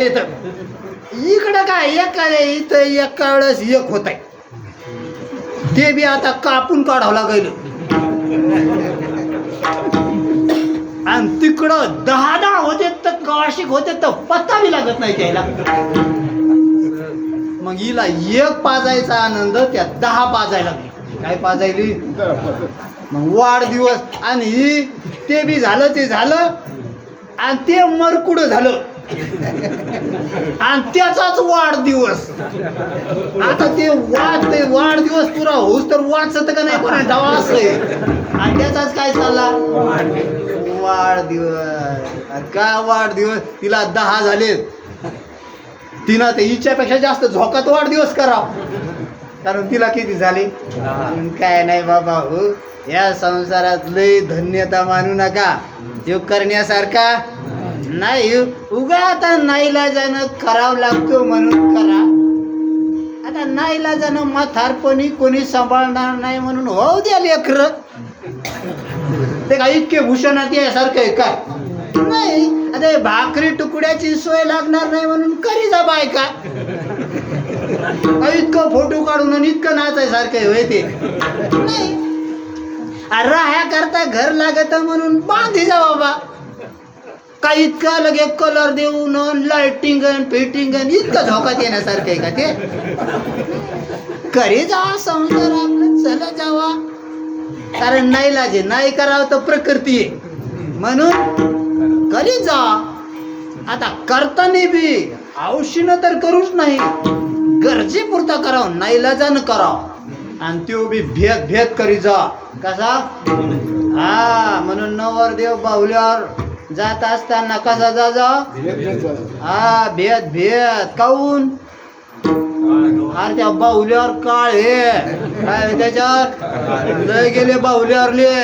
येत. इकडं काय एका इथं एका वेळेस एक होत आहे ते बी आता कापून काढावं लागेल. आणि तिकडं दहा दहा होते तर काशिक होते तर पत्ता बी लागत नाही त्याला. मग हिला एक पाजायचा आनंद त्या दहा पाजायला काय पाजायली? मग वाढदिवस. आणि ही ते बी झालं ते झालं. आणि ते मरकुड झालं. आणि त्याचाच वाढदिवस. आता ते वाढ ते वाढदिवस पुरा होऊस तर वाचत का नाही कोणा डावा असतंय आणि त्याचाच काय चालला? वाढदिवस. काय वाढदिवस? तिला दहा झाले. तिनं ते हिच्यापेक्षा जास्त झोकात वाढदिवस कराव. कारण तिला किती झाले? काय नाही बाबा हो. या संसारात लय धन्यता मानू नका. योग करण्यासारखा नाही उगा आता नाईलाजानं करावं लागतो म्हणून करा. आता नाईलाजानं म्हातारपणी कोणी सांभाळणार नाही म्हणून होऊ द्या लेकर. ते काय इतके भूषणात यासारखं आहे काय नाही आता भाकरी तुकड्याची सोय लागणार नाही म्हणून करी जा बायका. का इतकं फोटो काढून आणि इतकं नाचायसारखं आहे होय ते. नाही. अरे राह्या करता घर लागत म्हणून बांधी जा बाबा. का इतका लगे कलर देऊन लाइटिंग फिटिंग इतकं धोका येण्यासारखं आहे का ते? करी जावा संसार आपलं चला जावा. कारण नाही लाजे नाही करावं तर प्रकृती आहे. म्हणून करी जा. आता करताना बी औषीनं तर करूच नाही. गरजेपुरता करावं नाही करावं. आणि तो बी भेद भेद करी जा. कसा? हा म्हणून नवरदेव बाहुल्यावर जात असताना कसा जा जा हा भेद भेद. काऊन? अरे त्या बाहुल्यावर काळ हे. काय त्याच्यावर? लय गेले बाहुल्यावर ले.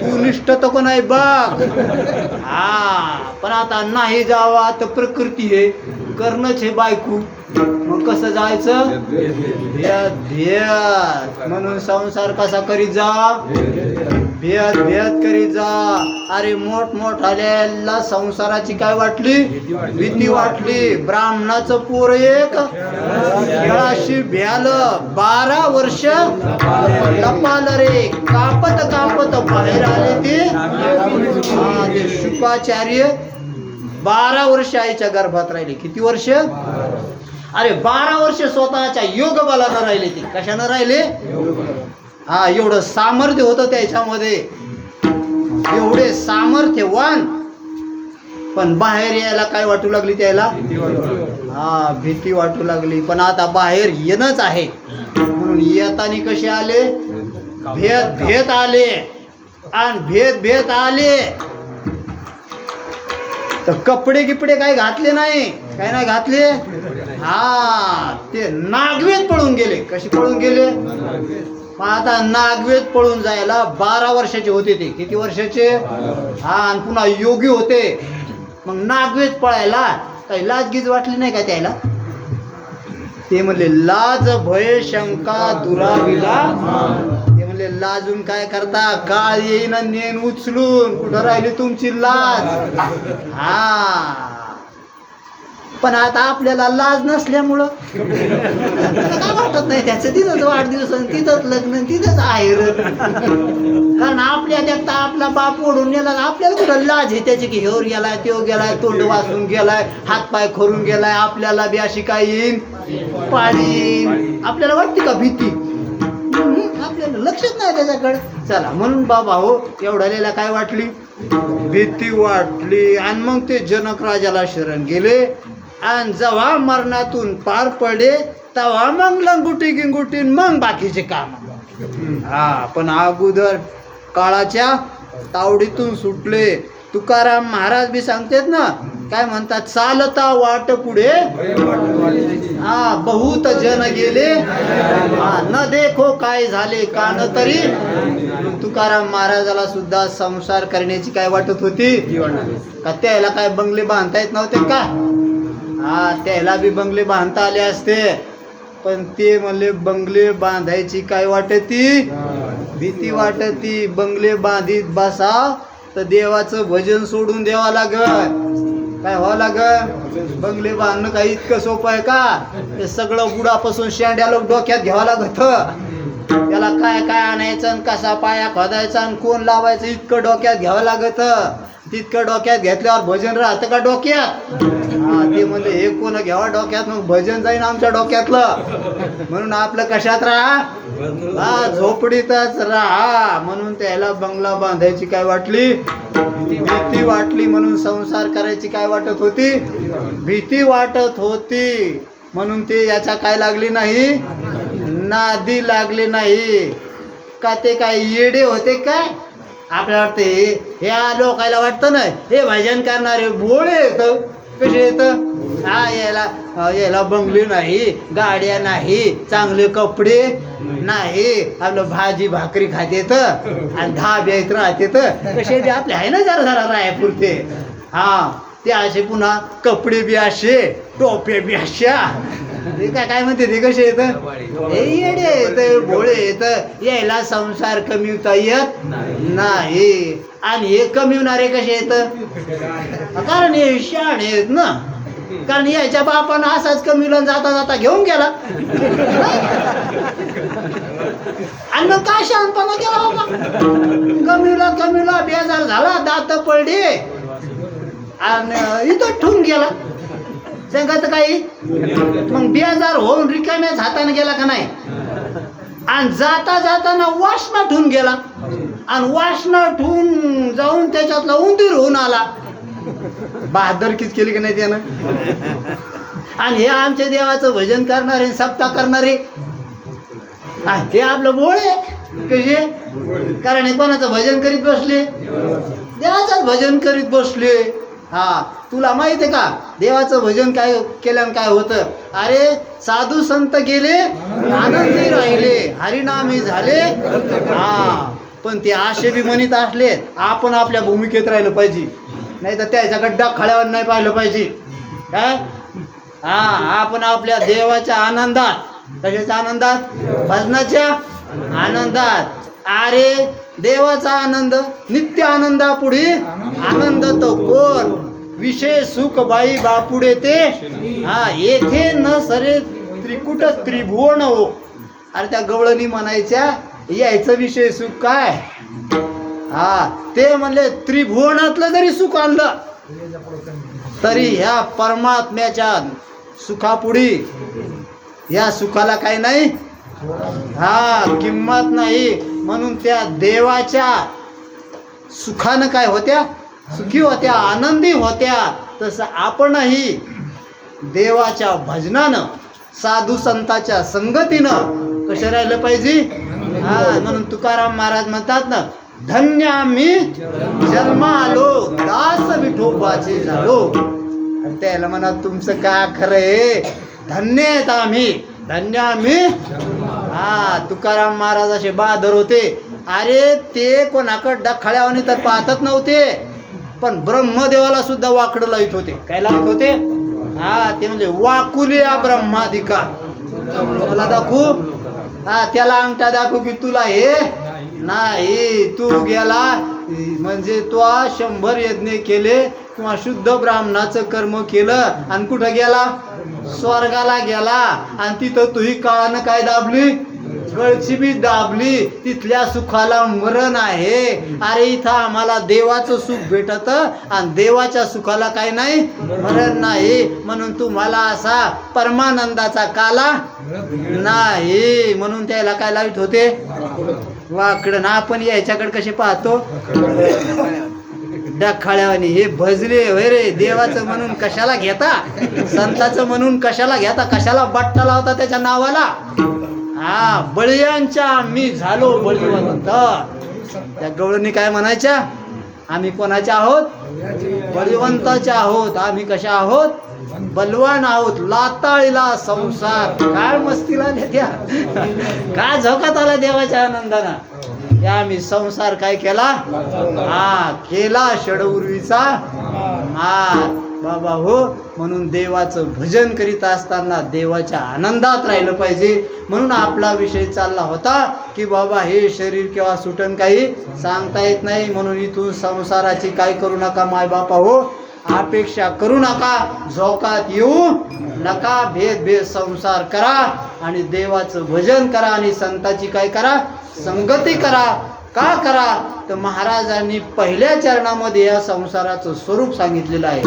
तू निष्ठ तर कोण आहे बघ हा पण आता नाही जावा तर प्रकृती आहे करणंच हे बायकू. मग कसं जायचं? भेद भेद. म्हणून संसार कसा करीत जा भेद भेद करी जा. अरे मोठ मोठ आलेला संसाराची काय वाटली? भीती वाटली. ब्राह्मणाचं पोर एक. खेळाशी भ्याल. बारा वर्ष लपाल रे. कापत कापत बाहेर आले ते. ते शुकाचार्य बारा वर्ष आईच्या गर्भात राहिले. किती वर्ष? अरे बारा वर्ष स्वतःच्या योग बलानं राहिले ते. कशानं राहिले? हा एवढं सामर्थ्य होतं त्याच्यामध्ये. एवढे सामर्थ्यवान. पण बाहेर यायला काय वाटू लागली त्याला? हा भीती वाटू लागली. पण आता बाहेर येणंच आहे. म्हणून येताना कसे आले? भेद भेद आले. आणि भेद भेद आले. तर कपडे गिपडे काय घातले नाही? काय नाही घातले? हा ते नागवेत पळून गेले. कसे पळून गेले? मग आता नागवेद पळून जायला बारा वर्षाचे होते ते. किती वर्षाचे? हा आणि पुन्हा योगी होते. मग नागवेद पळायला काही लाजगीज वाटली नाही का त्याला? ते म्हणले लाज भय शंका दुराविला. ते म्हणले लाजून काय करता? काळ येईन नेन उचलून. कुठं राहिली तुमची लाज? हा. पण आता आपल्याला लाज नसल्यामुळं. काय वाटत नाही त्याचं? तिथंच वाढदिवस आणि तिथंच लग्न तिथंच आहेर. कारण आपल्या देखता आपला बाप ओढून नेला आपल्याला कुठं लाज आहे त्याची की ह्योर गेलाय तो गेलाय तोंड वाचून गेलाय हातपाय खोरून गेलाय आपल्याला बी अशी काय येईन पाणी आपल्याला वाटते का भीती? आपल्याला लक्षच नाही त्याच्याकडे. चला म्हणून बाबा हो एवढ्याला काय वाटली? भीती वाटली. आणि मग ते जनक राजाला शरण गेले. आणि जेव्हा मरणातून पार पडले तेव्हा मग लंगुटी गिंगुटी मग बाकीचे काम. हा पण अगोदर काळाच्या तावडीतून सुटले. तुकाराम महाराज बी सांगतेत ना काय म्हणतात चालता वाट पुढे. हा बहुत जन गेले. हा न देखो काय झाले कान तरी. तुकाराम महाराजाला सुद्धा संसार करण्याची काय वाटत होती? का त्याला काय बंगले बांधता येत नव्हते का? हा त्याला बी बंगले बांधता आले असते. पण ते म्हणले बंगले बांधायची काय वाटती? भीती वाटती. बंगले बांधित बसा तर देवाचं भजन सोडून द्यावं लागल. काय व्हावं लाग बंगले बांधणं काही इतकं सोपं आहे का? ते सगळं बुडापासून शेंड्या लोक डोक्यात घ्यावं लागत. त्याला काय काय आणायचं आणि कसा पाया खोदायचा आणि कोण लावायचं इतकं डोक्यात घ्यावं लागत. तितकं डोक्यात घेतल्यावर भजन राहतं का डोक्यात? हा ते म्हणजे हे कोण घ्यावा डोक्यात? मग भजन जाईन आमच्या डोक्यातलं. म्हणून आपलं कशात राहा? हा झोपडीतच राहा. म्हणून त्याला बंगला बांधायची काय वाटली? भीती वाटली म्हणून संसार करायची काय वाटत होती? भीती वाटत होती. म्हणून ते याचा काय लागली नाही? नादी लागली नाही. का ते काय येडे होते काय आपल्याला वाटते हे या लोकायला वाटतं ना हे भजन करणारे भोळे येत कसे येत हा याला याला बंगले नाही गाड्या नाही चांगले कपडे नाही आपलं भाजी भाकरी खातेत आणि दहा येत राहत येत कसे ते आपले आहे ना जरा जरा रायपुरते. हा. ते असे पुन्हा कपडे बी असे टोपे बी अशा. ते काय काय म्हणते ते कसे येत? हे येडे येत भोळे येत. यायला संसार कमीवता येत नाही. आणि हे कमीवणारे कसे येत? कारण हे शाण आहेत ना. कारण याच्या बापानं असाच कमीला जाता जाता घेऊन गेला. आणि मग काय शहाणपणा केला बाबा? कमीला कमीला बेजार झाला दात पडली. आणि इथं ठेवून गेला. सांगत काही मग बेजार होऊन रिकाम्याच हाताने गेला का नाही? आणि जाता जाताना वासना ठेवून गेला. आणि वासना ठेवून जाऊन त्याच्यातला उंदीर होऊन आला. बहादरकीच केली की नाही त्यानं? आणि हे आमच्या देवाचं भजन करणारे सप्ता करणारे. ते आपलं बोळे कसे कारण हे कोणाचं भजन करीत बसले? देवाचंच भजन करीत बसले. हा तुला माहीत आहे का? देवाचं भजन काय केल्यानं काय होतं? अरे साधू संत गेले आनंदी राहिले हरिनामी झाले. हा पण ते आशे बी म्हणत असले आपण आपल्या भूमिकेत राहिलं पाहिजे. नाही तर त्याच्या गड्डा खळ्यावर नाही पाहिलं पाहिजे. काय हा आपण आपल्या देवाच्या आनंदात. कशाच्या आनंदात? भजनाच्या आनंदात. अरे देवाचा आनंद नित्य आनंदापुढे. आनंद तो कोण? विषय सुख बाई बापुडे ते. हा येथे न सरे त्रिकुट त्रिभुवन हो. अरे त्या गवळणी म्हणायच्या यायचं विषय सुख काय? हा ते म्हणले त्रिभुवनातलं जरी सुख आणलं तरी ह्या परमात्म्याच्या सुखापुढी या सुखाला काही नाही हा किंमत नाही. म्हणून त्या देवाच्या सुखानं काय होत्या? सुखी होत्या आनंदी होत्या. तसं आपणही देवाच्या भजनानं साधू संताच्या संगतीनं कसं राहिलं पाहिजे? हा म्हणून तुकाराम महाराज म्हणतात ना धन्य आम्ही जन्म आलो दास विठोबाचे झालो. त्याला म्हणा तुमचं का खरं आहे? धन्य आहेत आम्ही. धन्य आम्ही हा तुकाराम महाराज असे बहादर होते. अरे ते कोणाकडं डखाळ्यावानी तर पाहतच नव्हते. पण ब्रह्मदेवाला सुद्धा वाकडं लावित होते. काय लावत होते? हा ते म्हणजे वाकुलिया ब्रह्माधिका मला दाखवू? हा त्याला अंगठा दाखवू की तुला हे नाही तू गेला म्हणजे तो शंभर यज्ञ केले किंवा शुद्ध ब्राह्मणाचं कर्म केलं आणि कुठं गेला? स्वर्गाला गेला. आणि तिथं तुही काळानं काय दाबली? गळची बी दाबली तिथल्या सुखाला मरण आहे. अरे इथं आम्हाला देवाचं सुख भेटत आणि देवाच्या सुखाला काय नाही मरण नाही. म्हणून तुम्हाला असा परमानंदाचा काला नाही. म्हणून त्याला काय लावित होते? वाकडं. ना आपण याच्याकडे कसे पाहतो? डखाळ्यावानी. हे भजले होय रे. देवाचं म्हणून कशाला घेता? संताचं म्हणून कशाला घेता? कशाला बट्टा लावता त्याच्या नावाला? हा बळीयांच्या मी झालो बळीवंत. त्या गवळणी काय म्हणायच्या? आम्ही कोणाच्या आहोत? बळीवंताच्या आहोत. आम्ही कशा आहोत? बलवान आहोत. लाताळीला संसार. काय मस्तीला नेत्या? काय झोकात आला देवाच्या आनंदानं? या आम्ही संसार काय केला? हा केला षडउर्वीचा हा बाबा हो म्हणून देवाचं भजन करीत असताना देवाच्या आनंदात राहिलं पाहिजे. म्हणून आपला विषय चालला होता की बाबा हे शरीर किंवा सुटन काही सांगता येत नाही. म्हणून इथून संसाराची काय करू नका माय बापा हो. अपेक्षा करू नका. झोकात येऊ नका. भेद भेद संसार करा आणि देवाचं भजन करा आणि संताची काय करा? संगती करा. का करा? तर महाराजांनी पहिल्या चरणामध्ये या संसाराचं स्वरूप सांगितलेलं आहे.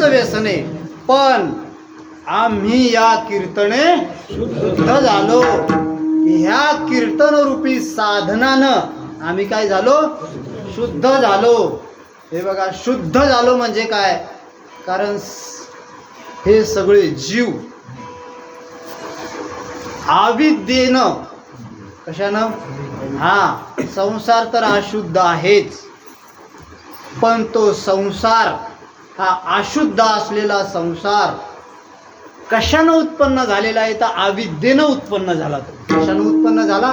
व्यसन व्यसने पण आम्ही या कीर्तने शुद्ध झालो. ह्या कीर्तन रूपी साधनानं आम्ही काय झालो? शुद्ध झालो. हे बघा शुद्ध झालो म्हणजे काय? कारण हे सगळे जीव आविद्येनं कशानं? हा संसार तर अशुद्ध आहेच. पण तो संसार हा अशुद्ध असलेला संसार कशानं उत्पन्न झालेला आहे? तर अविद्येनं उत्पन्न झाला तो. कशानं उत्पन्न झाला?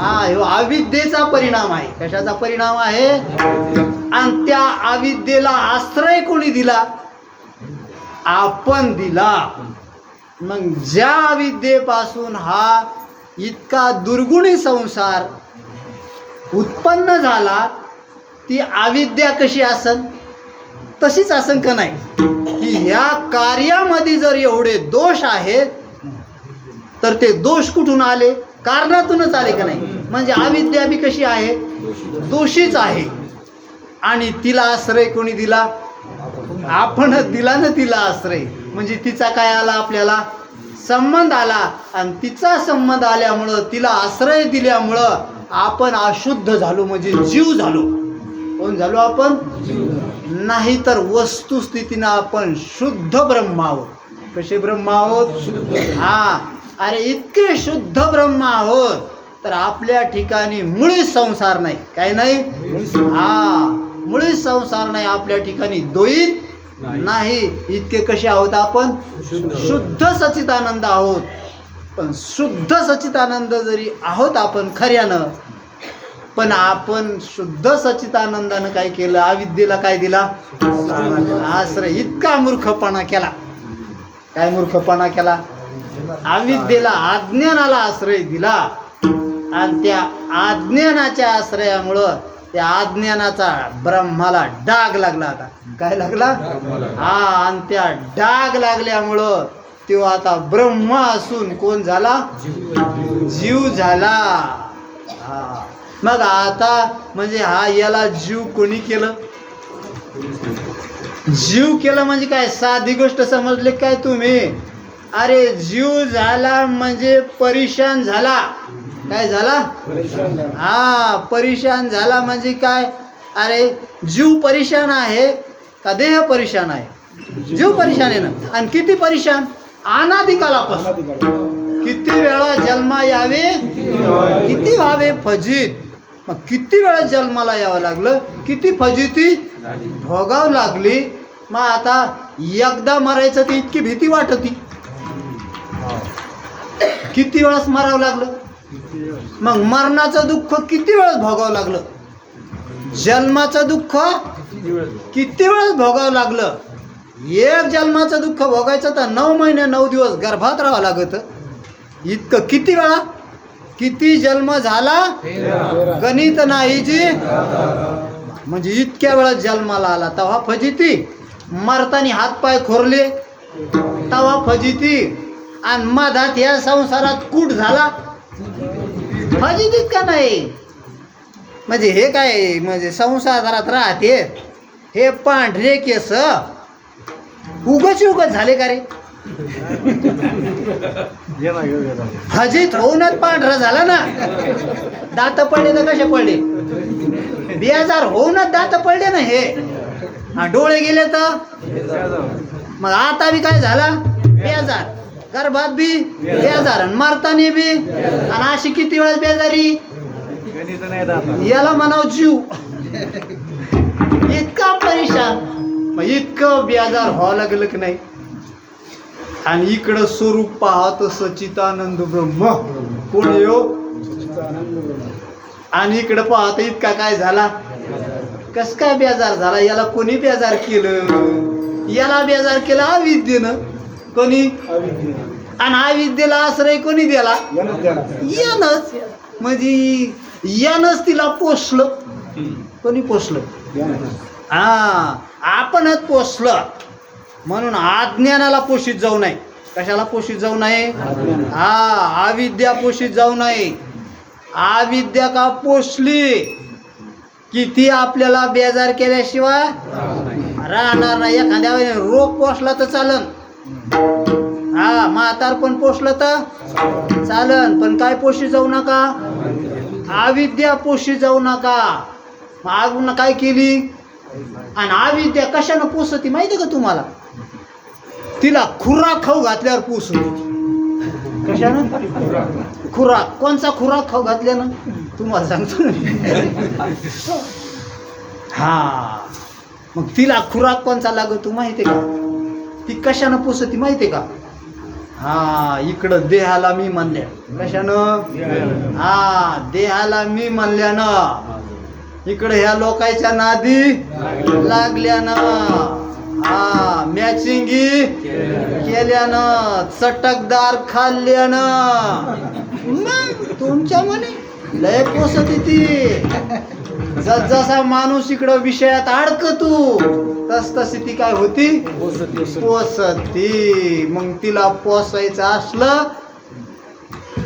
हा ह्यो अविद्येचा परिणाम आहे. कशाचा परिणाम आहे? आणि त्या अविद्येला आश्रय कोणी दिला? आपण दिला. मग ज्या अविद्येपासून हा इतका दुर्गुणी संसार उत्पन्न झाला ती अविद्या कशी असन? तशीच असन नाही. की ह्या कार्यामध्ये जर एवढे दोष आहेत तर ते दोष कुठून आले? कारणातूनच आले का नाही? म्हणजे अविद्या बी कशी आहे? दोषीच आहे. आणि तिला आश्रय कोणी दिला? आपणच दिला ना तिला आश्रय. म्हणजे तिचा काय आला आपल्याला? संबंध आला. आणि तिचा संबंध आल्यामुळं तिला आश्रय दिल्यामुळं आपण अशुद्ध झालो म्हणजे जीव झालो. कोण झालो आपण? नाही तर वस्तुस्थितीनं आपण शुद्ध ब्रह्म आहोत कसे ब्रह्म आहोत हा. अरे इतके शुद्ध ब्रह्म आहोत तर आपल्या ठिकाणी मुळीच संसार नाही. काय नाही? हा. मुळीच संसार नाही आपल्या ठिकाणी दोईत नाही. इतके कसे आहोत आपण? शुद्ध सचितानंद आहोत. पण शुद्ध सचितानंद जरी आहोत आपण खऱ्यानं पण आपण शुद्ध सचितानंदानं काय केलं? अविद्येला काय दिला? आश्रय. इतका मूर्खपणा केला. काय मूर्खपणा केला? अविद्येला अज्ञानाला आश्रय दिला. आणि त्या अज्ञानाच्या आश्रयामुळं त्या अज्ञानाचा ब्रह्माला डाग लागला आता. काय लागला? हा आणि त्या डाग लागल्यामुळं तो आता ब्रह्मा असून कोण झाला? जीव झाला. हा. मग आता म्हणजे हा याला जीव कोणी केलं? जीव केलं म्हणजे काय? साधी गोष्ट समजले काय तुम्ही? अरे जीव झाला म्हणजे परेशान झाला. काय झाला? हा परेशान झाला म्हणजे काय? अरे जीव परेशान आहे का देह परेशान आहे? जीव परेशान आहे ना. आणि किती परेशान? अनादिकालापासून. किती वेळा जन्मा यावे? किती व्हावे? फजित. मग किती वेळा जन्माला यावं लागलं? किती फजिती? भोगावं लागली. मग आता एकदा मरायचं ती इतकी भीती वाटती. किती वेळास मरावं लागलं? मग मरणाचं दुःख किती वेळास भोगावं लागलं? जन्माचं दुःख किती वेळेस भोगावं लागलं? एक जन्माचं दुःख भोगायचं तर नऊ महिने नऊ दिवस गर्भात राहावं लागत. इतकं किती वेळा? किती जन्म झाला? गणित नाही जी. म्हणजे इतक्या वेळा जन्माला आला. तवा फजिती. मरतानी हातपाय खोरले. तवा फजिती. आणि मधात या संसारात कूट झाला. फजितीत का नाही? म्हणजे हे काय म्हणजे संसारात राहते. हे पांढरे केस. उगच उगच झाले का रे? हजीत होऊनच पांढरा झाला ना. दात पडले तर कसे पडले? बेजार होऊनच दात पडले ना हे. हा डोळे गेले तर? मग आता बी काय झाला? बेजार. गर्भात बी बेजार आणि मारतानी बी. आणि अशी किती वेळेस बेजारी? याला म्हणाव जीव. इतका परेशान. मग इतकं बेजार व्हावं लागलं की नाही? आणि इकडं स्वरूप पाहत सचितानंद ब्रह्म. कोण येऊ आणि इकडं पाहत इतका काय झाला? कस काय बेजार झाला? याला कोणी बेजार केलं? याला बेजार केला अविद्येनं. कोणी? आणि अविद्येला आश्रय कोणी दिला? यानच. म्हणजे यानच तिला पोसलं. कोणी पोसलं? हा आपणच पोसलं. म्हणून अज्ञानाला पोषित जाऊ नये. कशाला पोषित जाऊ नये? हा अविद्या पोषित जाऊ नये. अविद्या का पोषली? की ती आपल्याला बेजार केल्याशिवाय राहणार नाही. एखाद्या वेळेस रोग पोसला तर चालन. हा म्हातार पण पोषलं तर चालन. पण काय पोषी जाऊ नका? अविद्या पोषी जाऊ नका. मग काय केली? आणि अविद्या कशानं पोसती माहिती का तुम्हाला? तिला खुराक खाऊ घातल्यावर पोसती कशानं खुराक कोणचा खुराक खाऊ घातल्यानं तुम्हाला सांगतो. ना हा. मग तिला खुराक कोणचा लागतो माहिती का? ती कशानं पोसती माहिती का? हा इकडं देहाला मी म्हणल्या. कशानं? हा देहाला मी म्हणल्यानं. इकडे ह्या लोकांच्या नादी लागल्यानं. हा मॅचिंगी केल्यानं चटकदार खाल्ल्यानं. मग तुमच्या म्हणे लय पोसत ती जस जसा माणूस इकडं विषयात अडकतो तस तशी ती काय होती? पोसती मग तिला पोसायचं असलं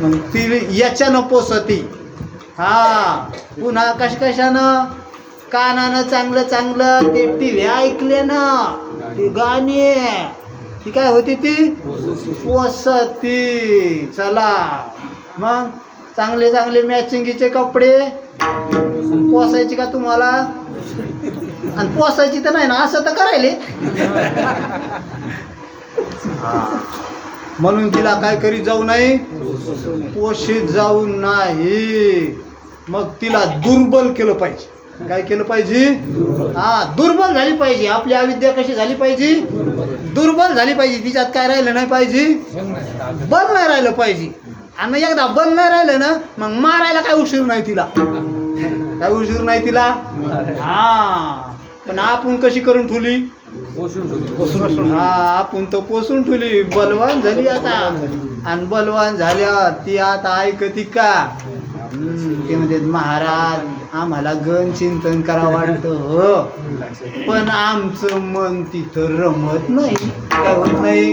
मग ती याच्यानं पोसती. हा पुन्हा कश कशानं? कानानं चांगलं चांगलं ते टी व्ही ना ती गाणी. ती काय होती ती? पोसती चला. मग चांगले चांगले मॅचिंगीचे कपडे. पोसायचे का तुम्हाला? आणि पोसायची तर नाही ना असं तर करायले. म्हणून तिला काय करीत जाऊ नाही पोषित जाऊ नाही. मग तिला दुर्बल केलं पाहिजे. काय केलं पाहिजे? हा दुर्बल झाली पाहिजे. आपली अविद्या कशी झाली पाहिजे? दुर्बल झाली पाहिजे. तिच्यात काय राहिलं नाही पाहिजे? बल नाही राहिलं पाहिजे. आणि एकदा बल नाही राहिलं ना मग मारायला काय उशीर नाही तिला. काय उशीर नाही तिला? हा. पण आपण कशी करून ठेवली? हा आपण तर पोसून ठेवली. बलवान झाली आता. आणि बलवान झाल्या ती आता ऐकती का? ते म्हणते महाराज आम्हाला गण चिंतन करा वाटतं हो. पण आमचं मन तिथं रमत नाही. काय होत नाही?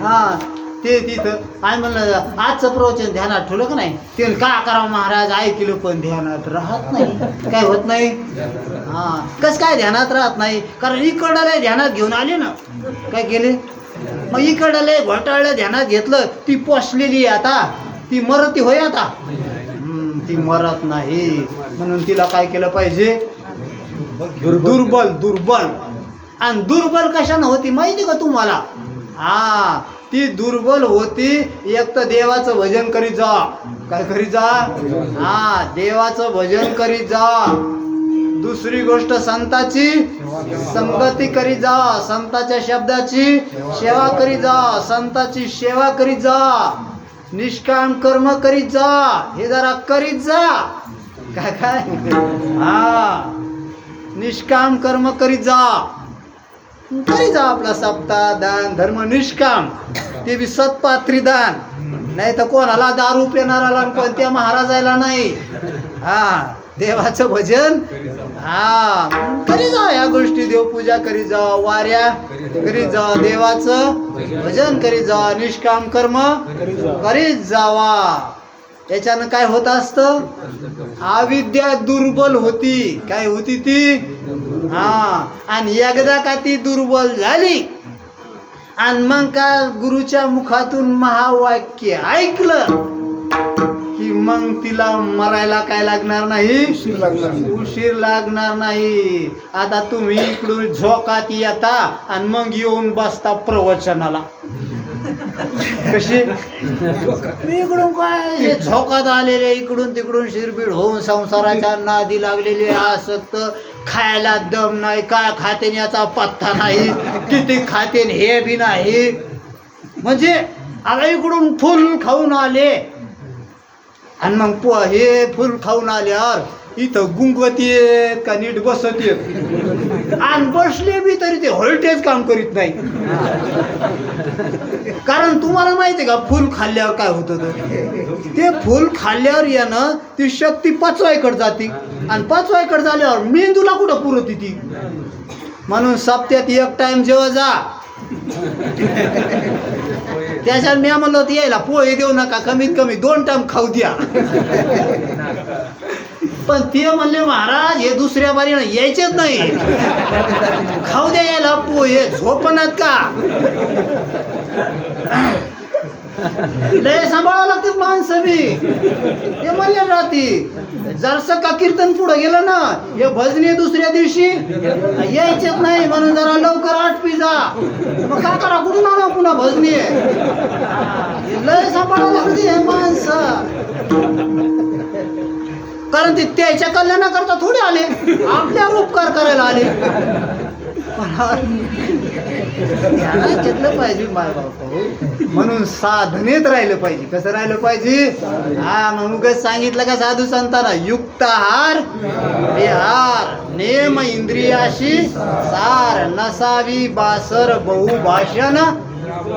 हा ते तिथं. आम्ही म्हणलं आजचं प्रवचन ध्यानात ठेवलं का नाही? ते का करावं महाराज? ऐकलं पण ध्यानात राहत नाही. काय होत नाही? हा. कस काय ध्यानात राहत नाही? कारण इकडं लय ध्यानात घेऊन आले ना. काय केले? मग इकडं लय घोटाळलं ध्यानात घेतलं. ती पोसलेली आता. ती मरती होय आता. ती मरत नाही. म्हणून तिला काय केलं पाहिजे? दुर्बल दुर्बल. आणि दुर्बल कशानं होती माहिती का तुम्हाला? हा ती दुर्बल होती एक तर देवाचं भजन करीत जा. काय करीत जा? हा देवाचं भजन करीत जा. दुसरी गोष्ट संताची संगती करी जा संताच्या शब्दाची सेवा करी जा संताची सेवा करीत जा. निष्काम कर्म करीत जा हे जरा करीत जा. काय काय? हा. निष्काम कर्म करीत जा. करीत जा आपला सप्ताह दान धर्म निष्काम. ते बी सत्पात्री दान. नाही तर कोणाला दारू पिणाराला पण कोणत्या महाराजाला नाही. हा. देवाचं भजन? हा. करी जा या गोष्टी देवपूजा करी जा वाऱ्या करी जा देवाचं भजन करी जा निष्काम कर्म करीत जावा. याच्यानं काय होत असतं? अविद्या दुर्बल होती. काय होती ती? हा. आणि एकदा का ती दुर्बल झाली आणि मग का गुरुच्या मुखातून महावाक्य ऐकलं मग तिला मरायला काय लागणार नाही? उशीर लागणार नाही. आता तुम्ही इकडून झोकात येता आणि मग येऊन बसता प्रवचनाला. कशी? मी इकडून काय? हे झोकात आलेले इकडून तिकडून शिरबीड होऊन संसाराच्या नादी लागलेले आसक्त खायला दम नाही काय खातेन याचा पत्ता नाही. किती खातेन हे बी नाही. म्हणजे आता इकडून फुल खाऊन आले. आणि मग पो हे फुल खाऊन आल्यावर इथं गुंगवती येत का नीट बसत येत. आणि बसले बी तरी ते व्होल्टेज काम करीत नाही कारण तुम्हाला माहिती आहे का फुल खाल्ल्यावर काय होतं तर? ते फुल खाल्ल्यावर यानं ती शक्ती पाचवायकडे जाते. आणि पाचवायकडे झाल्यावर मेंदूला कुठं पुरत ती? म्हणून सप्त्यात एक टाइम जेव्हा जा. त्याच्यात मी म्हणलं होतं यायला पोहे देऊ नका कमीत कमी दोन टाइम खाऊ द्या. पण ते म्हणले महाराज हे दुसऱ्या बारीनं यायचेच नाही. खाऊ द्या यायला पोहे झोपणात का? लय सांभाळावं लागते माणसं बी. ते म्हणले राहती. जरसं का कीर्तन पुढे गेलं ना हे भजनी दुसऱ्या दिवशी यायचेच नाही म्हणून जरा लवकर आठवी जा. मग काय करा कुठून आणा पुन्हा भजनी लय सांभाळावं लागते हे माणसं. कारण ते त्याच्या कल्याणाकरता थोडे आले. आपल्यावर उपकार करायला आले. घेतलं पाहिजे माय बाप म्हणून साधनेत राहिलं पाहिजे. कसं राहिलं पाहिजे? हा म्हणून कसं सांगितलं का साधू संतांना युक्त हार विहार नेम इंद्रियाशी सार नसावी बासर बहु भाषण.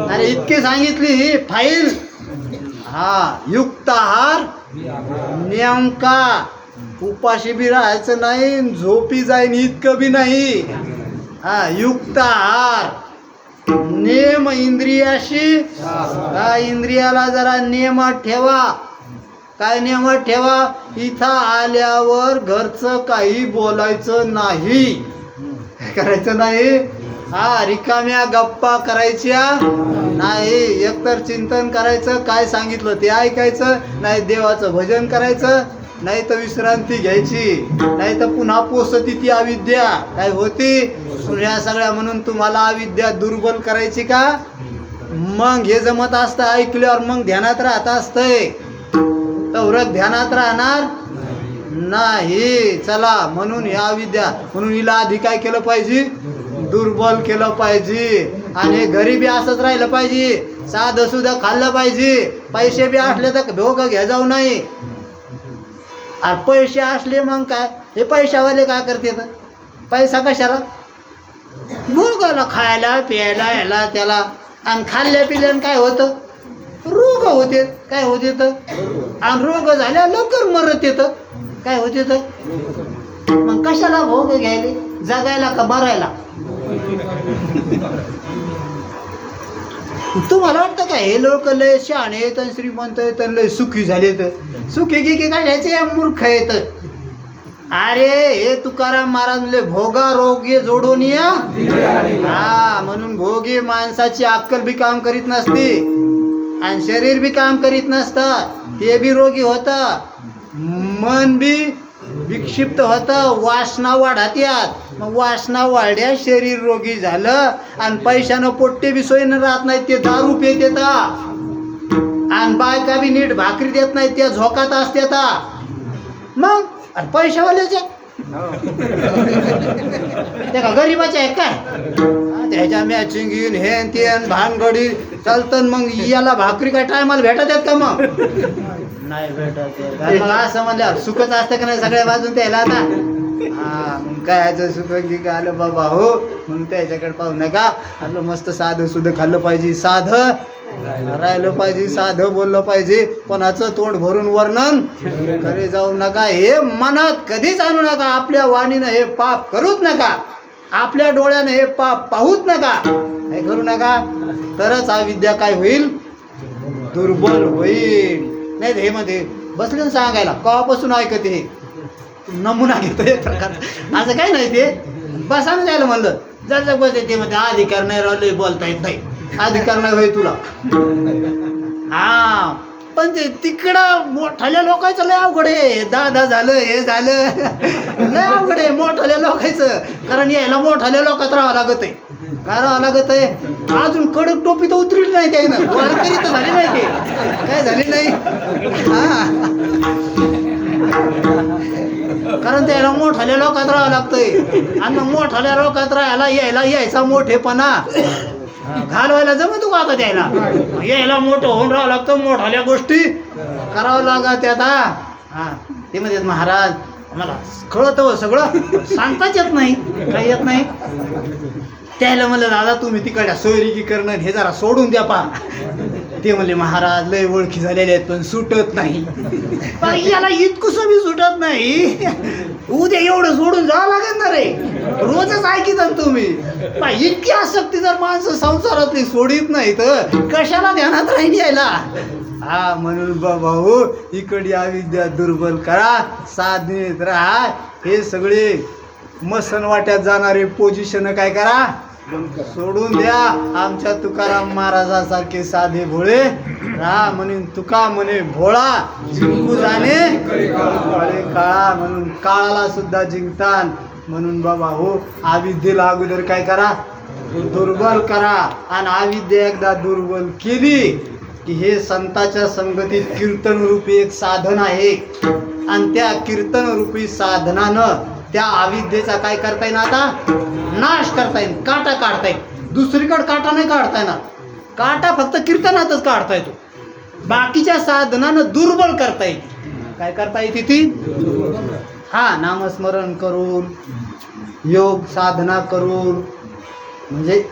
अरे इतके सांगितली ही फाईल. हा युक्त हार नेमका. उपाशी बी राहायचं नाही झोपी जाईन इतकं बी नाही. हा युक्त आहार. नेम इंद्रियाशी हा इंद्रियाला जरा नियमात ठेवा. काय नियमात ठेवा? इथं आल्यावर घरचं काही बोलायचं नाही. काय करायचं नाही? हा रिकाम्या गप्पा करायच्या नाही. एकतर चिंतन करायचं काय सांगितलं ते ऐकायचं नाही. देवाचं भजन करायचं नाही तर विश्रांती घ्यायची नाही तर पुन्हा पोसती ती अविद्या. काय होती? ह्या सगळ्या म्हणून तुम्हाला अविद्या दुर्बल करायची का? मग हे जमत असतं ऐकल्यावर मग ध्यानात राहत असतंय. तवरत ध्यानात राहणार नाही. चला म्हणून ह्या विद्या म्हणून हिला आधी काय केलं पाहिजे? दुर्बल केलं पाहिजे. आणि गरीबी घरी बी असंच राहिलं पाहिजे. साधं सुद्धा खाल्लं पाहिजे. पैसे बी असले तर धोका घ्या जाऊ नाही. आणि पैसे असले मग काय? हे पैशावाले काय करते पैसा कशाला? मुलगाला खायला प्यायला ह्याला त्याला. आणि खाल्ल्या पिल्यानं काय होतं? रोग होते. काय होते तर? आणि रोग झाल्या लवकर मरत येतं. काय होते तर? मग कशाला भोग घ्यायले? जगायला का मरायला? तुम्हाला वाटतं का हे लोक लय शहाणे आहेत आणि श्रीमंत आहेत आणि लय सुखी झाले तर सुखी की की काय घ्यायचे मूर्ख आहेत. अरे हे तुकाराम महाराज लय भोगा रोगे जोडून या. हा म्हणून भोगी माणसाची अक्कल बी काम करीत नसते. आणि शरीर बी काम करीत नसतं. ते बी रोगी होतं. मन बी विक्षिप्त होतं. वासना वाढत यात. मग वासना वाढ्या शरीर रोगी झालं आणि पैशानं पोट्टे बी सोयीनं राहत नाहीत ते दारू पेत येतात. आणि बायका बी नीट भाकरी देत नाहीत त्या झोकात असत्याता. मग? आणि पैशावाल्याच्या ते का गरीबाचे आहे काय? त्याच्या मॅचिंग घेऊन हे ते भानगडी. चालतं मग याला भाकरी काय टायमाला भेटत आहेत का मग? नाही भेटत. असं म्हणल्यावर सुखच असतं का नाही सगळ्या बाजून त्याला आता? हा मग काय याचं की काय? आलं बाबा हो म्हणून त्याच्याकडे पाहू नका. आपलं मस्त साधं सुद्धा खाल्लं पाहिजे साधं. राहिलं पाहिजे साधं बोललं पाहिजे. कोणाचं तोंड भरून वर्णन घरी जाऊ नका. हे मनात कधीच आणू नका. आपल्या वाणीनं हे पाप करूच नका. आपल्या डोळ्यानं हे पाप पाहूच नका. हे करू नका. तरच हा विद्या काय होईल? दुर्बल होईल. नाही हे मध्ये बसले सांगायला. कवापासून ऐकते हे? नमुना घेतो एक प्रकार. असं काय नाही ते. बसा ना जायला म्हणलं. जर जर बस ते म्हणते अधिकार नाही राहिले बोलता येत नाही. अधिकार नाही होय तुला. हा. पण ते तिकडं मोठाल्या लोकांचं लय अवघड आहे. दादा झालं हे झालं. लय अवघड आहे मोठाल्या लोकांचं. कारण यायला मोठाल्या लोकात राहावं लागत आहे. काय राहावं लागत आहे? अजून कडक टोपी तर उतरली नाही त्यानं. वारकरी तर झाली नाही ते. काय झाली नाही? हा. कारण त्याला मोठाल्या लोकात राहावं लागतंय. आणि मग मोठाल्या लोकात राहायला यायला यायचा मोठेपणा. घालवायला जमतो का आता त्याला. यायला मोठं होऊन राहावं लागतं मोठाल्या गोष्टी करावं लागत आता. हा ते म्हणतात महाराज मला कळत हो सगळं. सांगताच येत नाही काही येत नाही. त्याला म्हणलं दादा तुम्ही तिकडच्या सोयरिकी करणं हे जरा सोडून द्या पा ते म्हणले महाराज लय ओळखी झालेले आहेत पण सुटत नाही. पण याला इतकं बी सुटत नाही. उद्या एवढं सोडून जावं लागेल ना रे. रोजच ऐकित तुम्ही. इतकी आसक्ती जर माणसं संसारातली सोडित नाही तर कशाला ध्यानात राहील यायला? हा म्हणून बाबा हो इकडे विद्या दुर्बल करा साधनेत राहा. हे सगळे मसन वाट्यात जाणारे पोझिशन काय करा? सोडून द्या आमच्या तुकाराम महाराजासारखे साधे भोळे. राहा म्हणून तुका म्हणे भोळा जिंकू जाणे. काळा म्हणून काळाला सुद्धा जिंकतान. म्हणून बाबा हो आविद्येला अगोदर काय करा? दुर्बल करा. आणि आविद्या एकदा दुर्बल केली की हे संताच्या संगतीत कीर्तन रूपी एक साधन आहे. आणि त्या कीर्तन रूपी साधनानं त्या अविद्येचा काय करता येईल आता? नाश करता येईल काटा काढता येईल दुसरीकडे काटा नाही काढता येणार. काटा फक्त कीर्तनातच काढता येतो. बाकीच्या साधनानं दुर्बल करता येईल. काय करता येते ती हा नामस्मरण करून योग साधना करून म्हणजे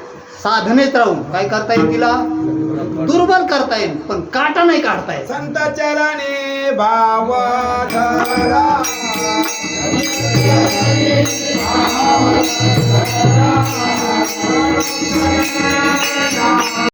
साधनेत राहून काय करता येईल तिला? दुर्बल करता येईल पण काटा नाही काढता येईल संत चरणे